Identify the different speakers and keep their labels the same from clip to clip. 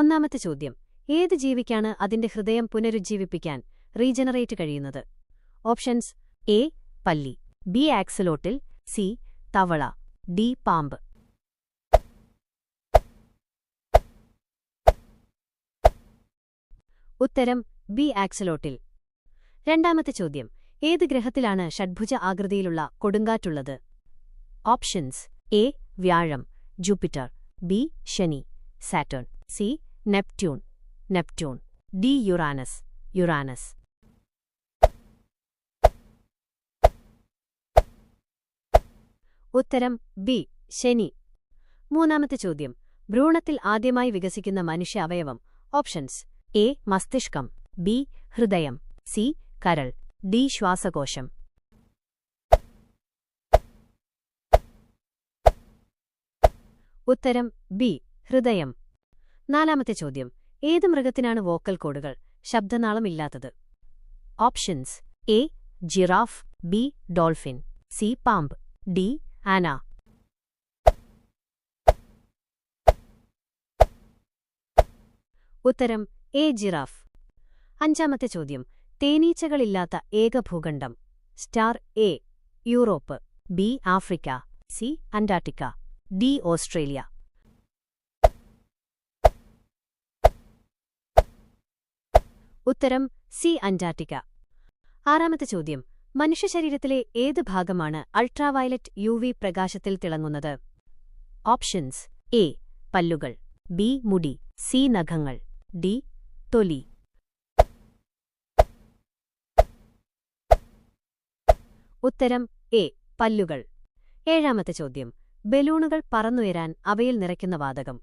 Speaker 1: ഒന്നാമത്തെ ചോദ്യം. ഏത് ജീവിക്കാണ് അതിന്റെ ഹൃദയം പുനരുജ്ജീവിപ്പിക്കാൻ റീജനറേറ്റ് കഴിയുന്നത്? ഓപ്ഷൻസ് എ പല്ലി ബി ആക്സലോട്ടിൽ സി തവള ഡി പാമ്പ്. ഉത്തരം ബി ആക്സലോട്ടിൽ. രണ്ടാമത്തെ ചോദ്യം. ഏത് ഗ്രഹത്തിലാണ് ഷഡ്ഭുജ ആകൃതിയിലുള്ള കൊടുങ്കാറ്റുള്ളത്? ഓപ്ഷൻസ് എ വ്യാഴം ജൂപ്പിറ്റർ ബി ശനി Saturn C Neptune Neptune. D Uranus Uranus. ഉത്തരം ബി ശനി. മൂന്നാമത്തെ ചോദ്യം. ഭ്രൂണത്തിൽ ആദ്യമായി വികസിക്കുന്ന മനുഷ്യ അവയവം. ഓപ്ഷൻസ്. എ മസ്തിഷ്കം. ബി ഹൃദയം. സി കരൾ. ഡി ശ്വാസകോശം. ഉത്തരം ബി ഹൃദയം. നാലാമത്തെ ചോദ്യം. ഏത് മൃഗത്തിനാണ് വോക്കൽ കോഡുകൾ? ശബ്ദനാളമില്ലാത്തത് options. A. Giraffe. B. Dolphin. C. പാമ്പ്. ഡി. ആന. ഉത്തരം. എ. ജിറാഫ്. അഞ്ചാമത്തെ ചോദ്യം. തേനീച്ചകളില്ലാത്ത ഏക ഭൂഖണ്ഡം. Star A. Europe. B. Africa. C. Antarctica. D. Australia. ഉത്തരം സി അന്റാർട്ടിക്ക. ആറാമത്തെ ചോദ്യം. മനുഷ്യശരീരത്തിലെ ഏത് ഭാഗമാണ് അൾട്രാവയലറ്റ് യു വി പ്രകാശത്തിൽ തിളങ്ങുന്നത്? ഓപ്ഷൻസ്. എ. പല്ലുകൾ. ബി. മുടി. സി. നഖങ്ങൾ. ഡി. തൊലി. ഉത്തരം എ. പല്ലുകൾ. ഏഴാമത്തെ ചോദ്യം. ബലൂണുകൾ പറന്നുയരാൻ അവയിൽ നിറയ്ക്കുന്ന വാതകം.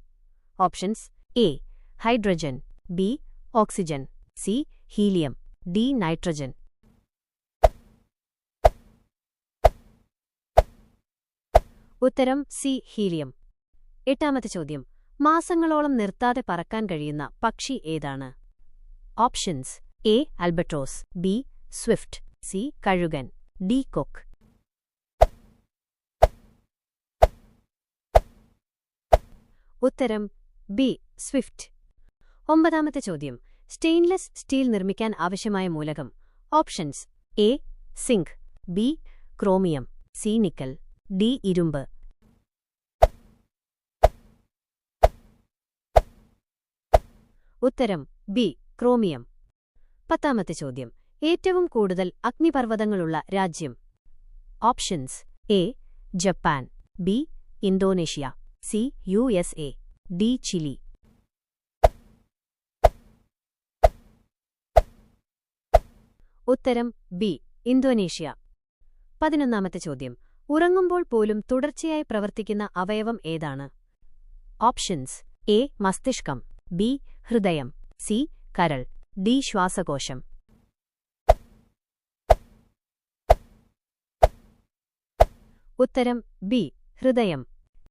Speaker 1: Options A. Hydrogen. B. Oxygen. C helium D nitrogen. ഉത്തരം സി ഹീലിയം. എട്ടാമത്തെ ചോദ്യം. മാസങ്ങളോളം നിർത്താതെ പറക്കാൻ കഴിയുന്ന പക്ഷി ഏതാണ്? Options. A albatross B swift. C കഴുകൻ. ഡി കൊക്ക്. ഉത്തരം ബി സ്വിഫ്റ്റ്. ഒമ്പതാമത്തെ ചോദ്യം. സ്റ്റെയിൻലെസ് സ്റ്റീൽ നിർമ്മിക്കാൻ ആവശ്യമായ മൂലകം. Options. A. Zinc. B. Chromium. C. Nickel. D. ഇരുമ്പ്. ഉത്തരം. ബി. ക്രോമിയം. പത്താമത്തെ ചോദ്യം. ഏറ്റവും കൂടുതൽ അഗ്നിപർവതങ്ങളുള്ള രാജ്യം. Options. A. Japan. B. Indonesia. C. U. S. A. D. Chile. ഉത്തരം ബി ഇന്തോനേഷ്യ. പതിനൊന്നാമത്തെ ചോദ്യം. ഉറങ്ങുമ്പോൾ പോലും തുടർച്ചയായി പ്രവർത്തിക്കുന്ന അവയവം ഏതാണ്? ഓപ്ഷൻസ്. എ മസ്തിഷ്കം. ബി ഹൃദയം. സി കരൾ. ഡി ശ്വാസകോശം. ഉത്തരം ബി ഹൃദയം.